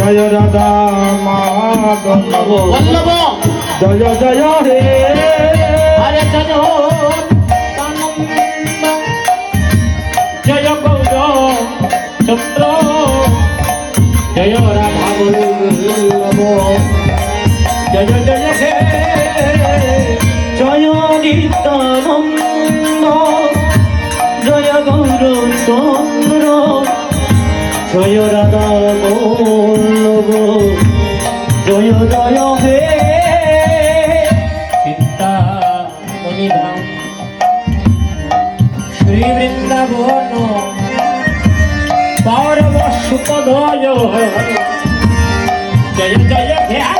জয় রাধা মাধব জয় জয় হে আরে জয় জয় গৌর চন্দ্র জয় রাধা বল্লভ জয় জয় হে জয় নিত্যানন্দ জয় গৌর চন্দ্র জয় রাধা বল্লভ জয় জয় হে চিন্তা মণিধাম শ্রী বৃন্দাবন পরম সুপদয় জয় জয় হে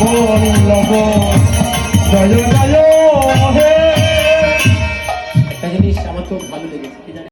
বল্লভ জয় জয়।